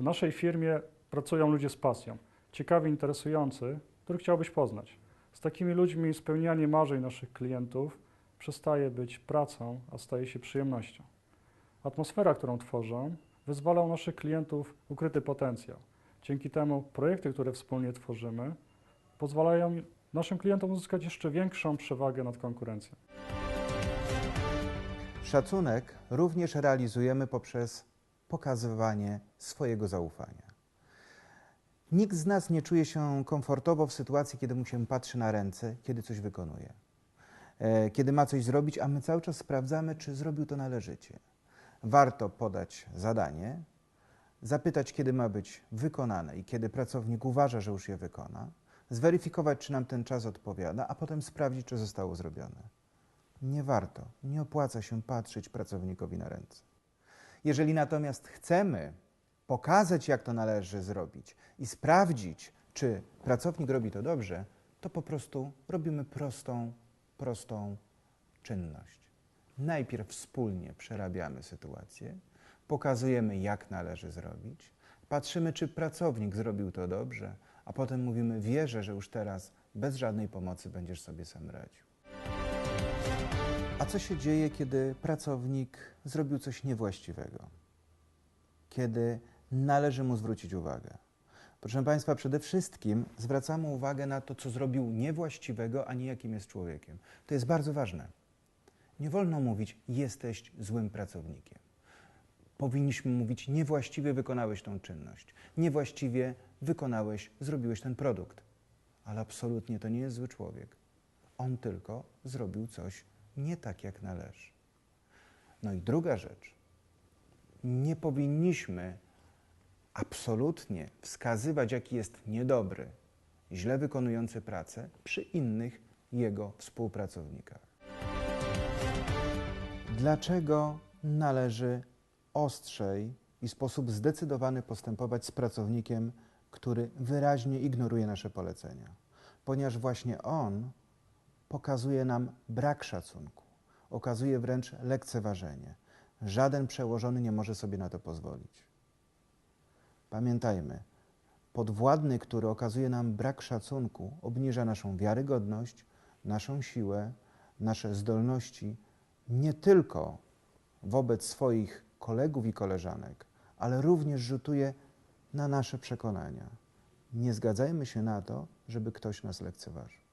W naszej firmie pracują ludzie z pasją, ciekawi, interesujący, których chciałbyś poznać. Z takimi ludźmi spełnianie marzeń naszych klientów przestaje być pracą, a staje się przyjemnością. Atmosfera, którą tworzą, wyzwala u naszych klientów ukryty potencjał. Dzięki temu projekty, które wspólnie tworzymy, pozwalają naszym klientom uzyskać jeszcze większą przewagę nad konkurencją. Szacunek również realizujemy poprzez pokazywanie swojego zaufania. Nikt z nas nie czuje się komfortowo w sytuacji, kiedy mu się patrzy na ręce, kiedy coś wykonuje. E, Kiedy ma coś zrobić, a my cały czas sprawdzamy, czy zrobił to należycie. Warto podać zadanie, zapytać, kiedy ma być wykonane i kiedy pracownik uważa, że już je wykona, zweryfikować, czy nam ten czas odpowiada, a potem sprawdzić, czy zostało zrobione. Nie warto, nie opłaca się patrzeć pracownikowi na ręce. Jeżeli natomiast chcemy pokazać, jak to należy zrobić i sprawdzić, czy pracownik robi to dobrze, to po prostu robimy prostą, prostą czynność. Najpierw wspólnie przerabiamy sytuację, pokazujemy, jak należy zrobić, patrzymy, czy pracownik zrobił to dobrze, a potem mówimy: Wierzę, że już teraz bez żadnej pomocy będziesz sobie sam radził. A co się dzieje, kiedy pracownik zrobił coś niewłaściwego? Kiedy należy mu zwrócić uwagę? Proszę Państwa, przede wszystkim zwracamy uwagę na to, co zrobił niewłaściwego, a nie jakim jest człowiekiem. To jest bardzo ważne. Nie wolno mówić, jesteś złym pracownikiem. Powinniśmy mówić, niewłaściwie wykonałeś tą czynność, niewłaściwie wykonałeś, zrobiłeś ten produkt. Ale absolutnie to nie jest zły człowiek. On tylko zrobił coś nie tak, jak należy. No i druga rzecz. Nie powinniśmy absolutnie wskazywać, jaki jest niedobry, źle wykonujący pracę przy innych jego współpracownikach. Dlaczego należy ostrzej i sposób zdecydowany postępować z pracownikiem, który wyraźnie ignoruje nasze polecenia? Ponieważ właśnie on pokazuje nam brak szacunku, okazuje wręcz lekceważenie. Żaden przełożony nie może sobie na to pozwolić. Pamiętajmy, podwładny, który okazuje nam brak szacunku, obniża naszą wiarygodność, naszą siłę, nasze zdolności nie tylko wobec swoich kolegów i koleżanek, ale również rzutuje na nasze przekonania. Nie zgadzajmy się na to, żeby ktoś nas lekceważył.